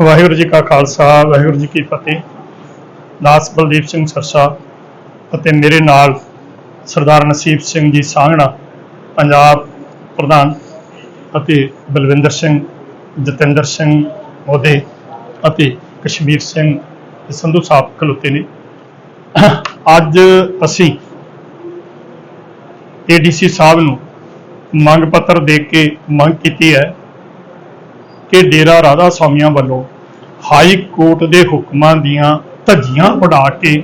ਵਾਹਿਗੁਰੂ ਜੀ ਕਾ ਖਾਲਸਾ, ਵਾਹਿਗੁਰੂ ਜੀ ਕੀ ਫਤਿਹ। ਦਾਸ ਬਲਦੀਪ ਸਿੰਘ ਸਰਸਾ ਅਤੇ ਮੇਰੇ ਨਾਲ ਸਰਦਾਰ ਨਸੀਬ ਸਿੰਘ ਜੀ ਸਾਂਗਣਾ, ਪੰਜਾਬ ਪ੍ਰਧਾਨ ਅਤੇ ਬਲਵਿੰਦਰ ਸਿੰਘ, ਜਤਿੰਦਰ ਸਿੰਘ ਮੋਦੇ ਅਤੇ ਕਸ਼ਮੀਰ ਸਿੰਘ ਸੰਧੂ ਸਾਹਿਬ ਖਲੋਤੇ ਨੇ। ਅੱਜ ਅਸੀਂ ਏਡੀਸੀ ਸਾਹਿਬ ਨੂੰ ਮੰਗ ਪੱਤਰ ਦੇ ਕੇ ਮੰਗ ਕੀਤੀ ਹੈ ਕਿ ਡੇਰਾ ਰਾਧਾ ਸਵਾਮੀਆਂ ਵੱਲੋਂ ਹਾਈ ਕੋਰਟ ਦੇ ਹੁਕਮਾਂ ਦੀਆਂ ਧੱਜੀਆਂ ਉਡਾ ਕੇ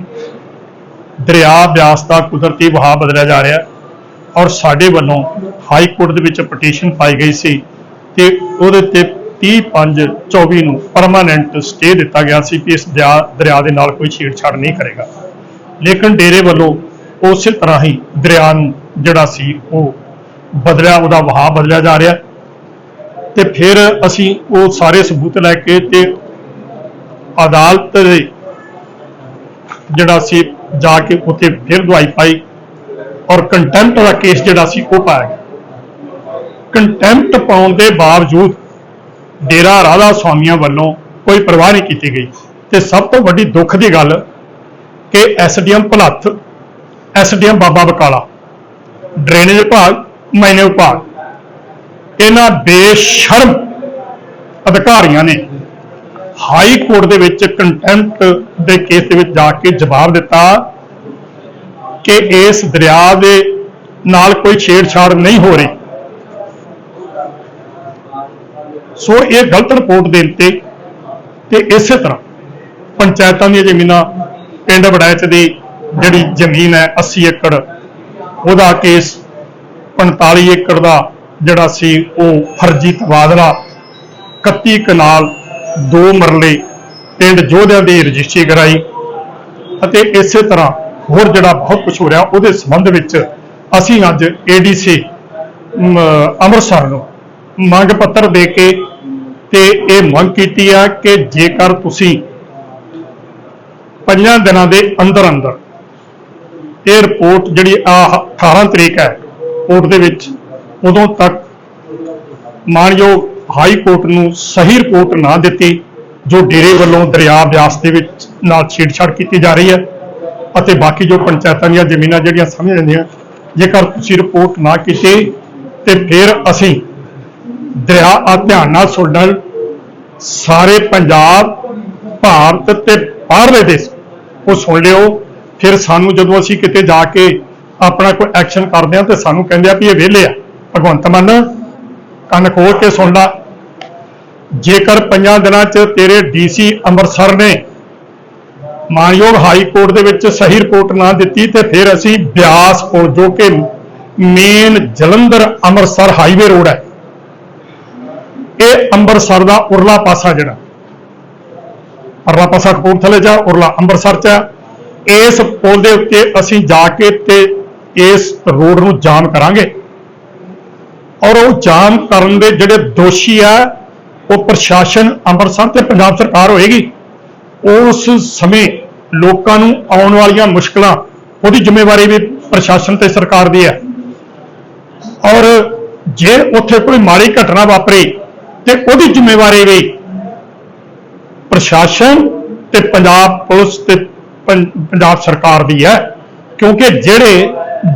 ਦਰਿਆ ਬਿਆਸ ਦਾ ਕੁਦਰਤੀ ਵਹਾਅ ਬਦਲਿਆ ਜਾ ਰਿਹਾ ਔਰ ਸਾਡੇ ਵੱਲੋਂ ਹਾਈ ਕੋਰਟ ਦੇ ਵਿੱਚ ਪਟੀਸ਼ਨ ਪਾਈ ਗਈ ਸੀ ਤੇ ਉਹਦੇ ਤੇ 30/5/24 ਨੂੰ ਪਰਮਾਨੈਂਟ ਸਟੇ ਦਿੱਤਾ ਗਿਆ ਸੀ ਕਿ ਇਸ ਦਰਿਆ ਦਰਿਆ ਦੇ ਨਾਲ ਕੋਈ ਛੇੜਛਾੜ ਨਹੀਂ ਕਰੇਗਾ। ਲੇਕਿਨ ਡੇਰੇ ਵੱਲੋਂ ਉਸੇ ਤਰ੍ਹਾਂ ਹੀ ਦਰਿਆ ਨੂੰ ਜਿਹੜਾ ਸੀ ਉਹ ਬਦਲਿਆ, ਉਹਦਾ ਵਹਾਅ ਬਦਲਿਆ ਜਾ ਰਿਹਾ ਤੇ ਫਿਰ ਅਸੀਂ ਉਹ ਸਾਰੇ ਸਬੂਤ ਲੈ ਕੇ ਤੇ ਅਦਾਲਤ ਦੇ ਜਿਹੜਾ ਸੀ ਜਾ ਕੇ ਉੱਥੇ ਫਿਰ ਦਵਾਈ ਪਾਈ ਔਰ ਕੰਟੈਂਪਟ ਦਾ ਕੇਸ ਜਿਹੜਾ ਸੀ ਉਹ ਪਾਇਆ ਗਿਆ। ਕੰਟੈਂਪਟ ਪਾਉਣ ਦੇ ਬਾਵਜੂਦ ਡੇਰਾ ਰਾਧਾ ਸਵਾਮੀਆਂ ਵੱਲੋਂ ਕੋਈ ਪਰਵਾਹ ਨਹੀਂ ਕੀਤੀ ਗਈ। ਤੇ ਸਭ ਤੋਂ ਵੱਡੀ ਦੁੱਖ ਦੀ ਗੱਲ ਕਿ SDM Bholath, SDM Baba Bakala, drainage ਵਿਭਾਗ ਮਾਈਨਿੰਗ ਵਿਭਾਗ ਇਹਨਾਂ ਬੇਸ਼ਰਮ ਅਧਿਕਾਰੀਆਂ ਨੇ ਹਾਈ ਕੋਰਟ ਦੇ ਵਿੱਚ ਕੰਟੈਂਪਟ ਦੇ ਕੇਸ ਦੇ ਵਿੱਚ ਜਾ ਕੇ ਜਵਾਬ ਦਿੱਤਾ ਕਿ ਇਸ ਦਰਿਆ ਦੇ ਨਾਲ ਕੋਈ ਛੇੜਛਾੜ ਨਹੀਂ ਹੋ ਰਹੀ। ਸੋ ਇਹ ਗਲਤ ਰਿਪੋਰਟ ਦੇਣ ਤੇ ਤੇ ਇਸੇ ਤਰ੍ਹਾਂ ਪੰਚਾਇਤਾਂ ਦੀਆਂ ਜ਼ਮੀਨਾਂ ਪਿੰਡ ਵੜੈਚ ਦੀ ਜਿਹੜੀ ਜ਼ਮੀਨ ਹੈ 80 ਏਕੜ, ਉਹਦਾ ਕੇਸ 45 ਏਕੜ ਦਾ ਜਿਹੜਾ ਸੀ ਉਹ ਫਰਜ਼ੀ ਤਬਾਦਲਾ 31 ਕਨਾਲ ਦੋ ਮਰਲੇ ਪਿੰਡ ਜੋਧਿਆਂ ਦੀ ਰਜਿਸਟਰੀ ਕਰਾਈ ਅਤੇ ਇਸੇ ਤਰ੍ਹਾਂ ਹੋਰ ਜਿਹੜਾ ਬਹੁਤ ਕੁਝ ਹੋ ਰਿਹਾ ਉਹਦੇ ਸੰਬੰਧ ਵਿੱਚ ਅਸੀਂ ਅੱਜ ਏਡੀਸੀ ਅੰਮ੍ਰਿਤਸਰ ਨੂੰ ਮੰਗ ਪੱਤਰ ਦੇ ਕੇ ਤੇ ਇਹ ਮੰਗ ਕੀਤੀ ਆ ਕਿ ਜੇਕਰ ਤੁਸੀਂ ਪੰਜਾਂ ਦਿਨਾਂ ਦੇ ਅੰਦਰ ਅੰਦਰ ਇਹ ਰਿਪੋਰਟ ਜਿਹੜੀ ਆ 18 ਤਰੀਕ ਹੈ ਕੋਰਟ ਦੇ ਵਿੱਚ ਉਦੋਂ ਤੱਕ ਮਾਨਯੋਗ ਹਾਈ ਕੋਰਟ ਨੂੰ ਸਹੀ ਰਿਪੋਰਟ ਨਾ ਦਿੱਤੀ, ਜੋ ਡੇਰੇ ਵੱਲੋਂ ਦਰਿਆ ਬਿਆਸ ਦੇ ਵਿੱਚ ਨਾਲ ਛੇੜਛਾੜ ਕੀਤੀ ਜਾ ਰਹੀ ਹੈ ਅਤੇ ਬਾਕੀ ਜੋ ਪੰਚਾਇਤਾਂ ਦੀਆਂ ਜ਼ਮੀਨਾਂ ਜਿਹੜੀਆਂ ਸਮਝ ਜਾਂਦੀਆਂ, ਜੇਕਰ ਤੁਸੀਂ ਰਿਪੋਰਟ ਨਾ ਕੀਤੀ, ਤੇ ਫਿਰ ਅਸੀਂ ਦਰਿਆ ਆ ਧਿਆਨ ਨਾਲ ਸੁਣਨ ਸਾਰੇ ਪੰਜਾਬ, ਭਾਰਤ ਤੇ ਬਾਹਰਲੇ ਦੇਸ਼ ਉਹ ਸੁਣ ਲਿਓ। ਫਿਰ ਸਾਨੂੰ ਜਦੋਂ ਅਸੀਂ ਕਿਤੇ ਜਾ ਕੇ ਆਪਣਾ ਕੋਈ ਐਕਸ਼ਨ ਕਰਦੇ ਆ ਤੇ ਸਾਨੂੰ ਕਹਿੰਦੇ ਆ ਵੀ ਇਹ ਵਿਹਲੇ ਆ। ਭਗਵੰਤ ਮਾਨ, ਕੰਨ ਖੋਲ ਕੇ ਸੁਣ ਲਾ ਜੇਕਰ ਪੰਜਾਂ ਦਿਨਾਂ 'ਚ ਤੇਰੇ ਡੀਸੀ ਅੰਮ੍ਰਿਤਸਰ ਨੇ ਮਾਨਯੋਗ ਹਾਈ ਕੋਰਟ ਦੇ ਵਿੱਚ ਸਹੀ ਰਿਪੋਰਟ ਨਾ ਦਿੱਤੀ, ਤੇ ਫਿਰ ਅਸੀਂ ਬਿਆਸ ਕੋਲ, ਜੋ ਕਿ main Jalandhar Amritsar highway road ਹੈ, ਇਹ ਅੰਮ੍ਰਿਤਸਰ ਦਾ ਉਰਲਾ ਪਾਸਾ ਜਿਹੜਾ, ਪਰਲਾ ਪਾਸਾ ਕਪੂਰਥਲੇ ਜਾ ਉਰਲਾ ਅੰਮ੍ਰਿਤਸਰ ਚ ਹੈ। ਇਸ ਪੁਲ ਦੇ ਉੱਤੇ ਅਸੀਂ ਜਾ ਕੇ ਤੇ ਇਸ ਰੋਡ ਨੂੰ ਜਾਮ ਕਰਾਂਗੇ ਔਰ ਉਹ ਜਾਮ ਕਰਨ ਦੇ ਜਿਹੜੇ ਦੋਸ਼ੀ ਆ, ਉਹ ਪ੍ਰਸ਼ਾਸਨ ਅੰਮ੍ਰਿਤਸਰ ਤੇ ਪੰਜਾਬ ਸਰਕਾਰ ਹੋਏਗੀ। ਉਸ ਸਮੇਂ ਲੋਕਾਂ ਨੂੰ ਆਉਣ ਵਾਲੀਆਂ ਮੁਸ਼ਕਲਾਂ ਉਹਦੀ ਜ਼ਿੰਮੇਵਾਰੀ ਵੀ ਪ੍ਰਸ਼ਾਸਨ ਤੇ ਸਰਕਾਰ ਦੀ ਹੈ। ਔਰ ਜੇ ਉੱਥੇ ਕੋਈ ਮਾੜੀ ਘਟਨਾ ਵਾਪਰੀ ਤੇ ਉਹਦੀ ਜ਼ਿੰਮੇਵਾਰੀ ਵੀ ਪ੍ਰਸ਼ਾਸਨ ਤੇ ਪੰਜਾਬ ਪੁਲਿਸ ਤੇ ਪੰਜਾਬ ਸਰਕਾਰ ਦੀ ਹੈ। ਕਿਉਂਕਿ ਜਿਹੜੇ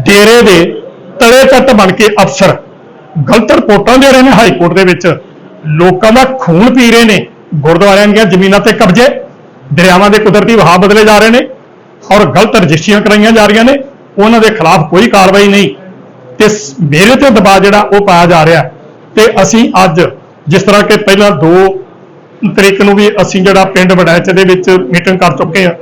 ਡੇਰੇ ਦੇ ਤਲੇ ਤੱਟ ਬਣ ਕੇ ਅਫਸਰ ਗਲਤ ਰਿਪੋਰਟਾਂ ਦੇ ਰਹੇ ਨੇ ਹਾਈ ਕੋਰਟ ਦੇ ਵਿੱਚ। ਲੋਕਾਂ ਦਾ ਖੂਨ ਪੀ ਰਹੇ ਨੇ। ਗੁਰਦੁਆਰਿਆਂ ਦੀਆਂ ਜ਼ਮੀਨਾਂ ਤੇ ਕਬਜ਼ੇ, ਦਰਿਆਵਾਂ ਦੇ ਕੁਦਰਤੀ ਵਹਾਅ ਬਦਲੇ ਜਾ ਰਹੇ ਨੇ ਔਰ ਗਲਤ ਰਜਿਸਟਰੀਆਂ ਕਰਾਈਆਂ ਜਾ ਰਹੀਆਂ ਨੇ। ਉਹਨਾਂ ਦੇ ਖਿਲਾਫ ਕੋਈ ਕਾਰਵਾਈ ਨਹੀਂ। ਤੇ ਮੇਰੇ ਤੇ ਦਬਾਅ ਜਿਹੜਾ ਉਹ ਪਾਇਆ ਜਾ ਰਿਹਾ। ਹੈ। ਤੇ ਅਸੀਂ ਅੱਜ ਜਿਸ ਤਰ੍ਹਾਂ ਕਿ ਪਹਿਲਾਂ 2 ਤਰੀਕ ਨੂੰ ਵੀ ਅਸੀਂ ਜਿਹੜਾ ਪਿੰਡ ਵੜੈਚ ਦੇ ਵਿੱਚ ਮੀਟਿੰਗ ਕਰ ਚੁੱਕੇ ਹਾਂ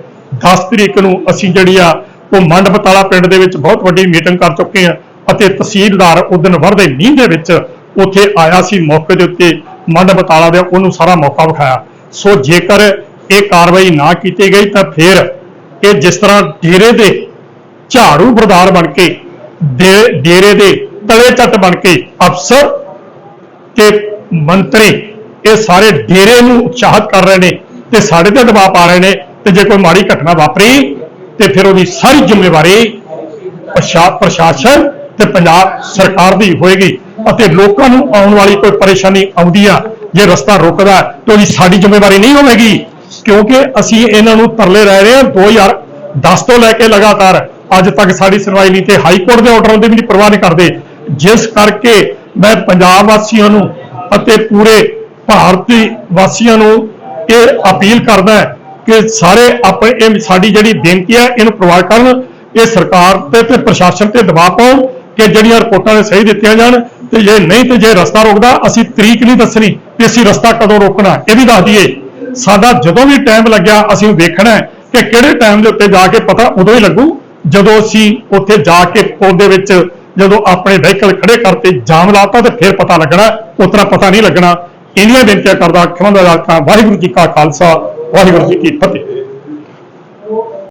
10 ਤਰੀਕ ਨੂੰ ਅਸੀਂ ਜਿਹੜੀ ਆ ਉਹ ਮੰਡਪਤਾਲਾ ਪਿੰਡ ਦੇ ਵਿੱਚ ਬਹੁਤ ਵੱਡੀ ਮੀਟਿੰਗ ਕਰ ਚੁੱਕੇ ਹਾਂ। ਅਤੇ ਤਹਿਸੀਲਦਾਰ ਉਦਨ ਵਰਦੇ ਮੀਂਹ ਦੇ ਵਿੱਚ ਉੱਥੇ ਆਇਆ ਸੀ। ਮੌਕੇ ਦੇ ਉੱਤੇ ਮੰਡ ਬਤਾਲਾ ਦੇ ਉਹਨੂੰ ਸਾਰਾ ਮੌਕਾ ਵਿਖਾਇਆ। ਸੋ ਜੇਕਰ ਇਹ ਕਾਰਵਾਈ ਨਾ ਕੀਤੀ ਗਈ ਤਾਂ ਫਿਰ ਇਹ ਜਿਸ ਤਰ੍ਹਾਂ ਡੇਰੇ ਦੇ ਝਾੜੂ ਬਰਦਾਰ ਬਣ ਕੇ ਡੇਰੇ ਦੇ ਤਲੇ ਚੱਟ ਬਣ ਕੇ ਅਫਸਰ ਤੇ ਮੰਤਰੀ ਇਹ ਸਾਰੇ ਡੇਰੇ ਨੂੰ ਉਤਸ਼ਾਹਿਤ ਕਰ ਰਹੇ ਨੇ ਤੇ ਸਾਡੇ ਤੇ ਦਬਾਅ ਪਾ ਰਹੇ ਨੇ ਤੇ ਜੇ ਕੋਈ ਮਾੜੀ ਘਟਨਾ ਵਾਪਰੀ ਤੇ ਫਿਰ ਉਹਦੀ ਸਾਰੀ ਜ਼ਿੰਮੇਵਾਰੀ ਪ੍ਰਸ਼ਾ- ਪ੍ਰਸ਼ਾਸਨ ਤੇ ਪੰਜਾਬ ਸਰਕਾਰ ਦੀ ਹੋਏਗੀ ਅਤੇ ਲੋਕਾਂ ਨੂੰ ਆਉਣ ਵਾਲੀ ਕੋਈ ਪਰੇਸ਼ਾਨੀ ਆਉਂਦੀ ਆ, ਜੇ ਰਸਤਾ ਰੁਕਦਾ ਤਾਂ ਉਹਦੀ ਸਾਡੀ ਜ਼ਿੰਮੇਵਾਰੀ ਨਹੀਂ ਹੋਵੇਗੀ। ਕਿਉਂਕਿ ਅਸੀਂ ਇਹਨਾਂ ਨੂੰ ਤਰਲੇ ਰਹਿ ਰਹੇ ਹਾਂ 2010 ਤੋਂ ਲੈ ਕੇ ਲਗਾਤਾਰ ਅੱਜ ਤੱਕ ਸਾਡੀ ਸੁਣਵਾਈ ਨਹੀਂ ਤੇ ਹਾਈ ਕੋਰਟ ਦੇ ਆਰਡਰਾਂ ਦੀ ਵੀ ਨਹੀਂ ਪਰਵਾਹ ਨਹੀਂ ਕਰਦੇ। ਜਿਸ ਕਰਕੇ ਮੈਂ ਪੰਜਾਬ ਵਾਸੀਆਂ ਨੂੰ ਅਤੇ ਪੂਰੇ ਭਾਰਤੀ ਵਾਸੀਆਂ ਨੂੰ ਇਹ ਅਪੀਲ ਕਰਦਾ ਕਿ ਸਾਰੇ ਆਪਣੇ ਇਹ ਸਾਡੀ ਜਿਹੜੀ ਬੇਨਤੀ ਹੈ, ਇਹਨੂੰ ਪ੍ਰਵਾਹ ਕਰਨ, ਇਹ ਸਰਕਾਰ ਤੇ ਤੇ ਪ੍ਰਸ਼ਾਸਨ ਤੇ ਦਬਾਅ ਪਾਉਣ ਕਿ ਜਿਹੜੀਆਂ ਰਿਪੋਰਟਾਂ ਨੇ ਸਹੀ ਦਿੱਤੀਆਂ ਜਾਣ ਤੇ ਜੇ ਨਹੀਂ ਤੇ ਜੇ ਰਸਤਾ ਰੋਕਦਾ, ਅਸੀਂ ਤਰੀਕ ਨਹੀਂ ਦੱਸਣੀ ਵੀ ਅਸੀਂ ਰਸਤਾ ਕਦੋਂ ਰੋਕਣਾ। ਇਹ ਵੀ ਦੱਸ ਦਈਏ, ਸਾਡਾ ਜਦੋਂ ਵੀ ਟਾਈਮ ਲੱਗਿਆ, ਅਸੀਂ ਵੇਖਣਾ ਕਿ ਕਿਹੜੇ ਟਾਈਮ ਦੇ ਉੱਤੇ ਜਾ ਕੇ ਪਤਾ ਉਦੋਂ ਹੀ ਲੱਗੂ, ਜਦੋਂ ਅਸੀਂ ਉੱਥੇ ਜਾ ਕੇ ਪੁਲ ਦੇ ਵਿੱਚ ਜਦੋਂ ਆਪਣੇ ਵਹੀਕਲ ਖੜੇ ਕਰਤੇ, ਜਾਮ ਲਾਤਾ ਤੇ ਫਿਰ ਪਤਾ ਲੱਗਣਾ ਉਤਰਾ ਪਤਾ ਨਹੀਂ ਲੱਗਣਾ। ਇੰਨੀਆਂ ਬੇਨਤੀਆਂ ਕਰਦਾ ਖਿਮਾ ਦਾ ਵਾਹਿਗੁਰੂ ਜੀ ਕਾ ਖਾਲਸਾ, ਵਾਹਿਗੁਰੂ ਜੀ ਕੀ ਫਤਿਹ।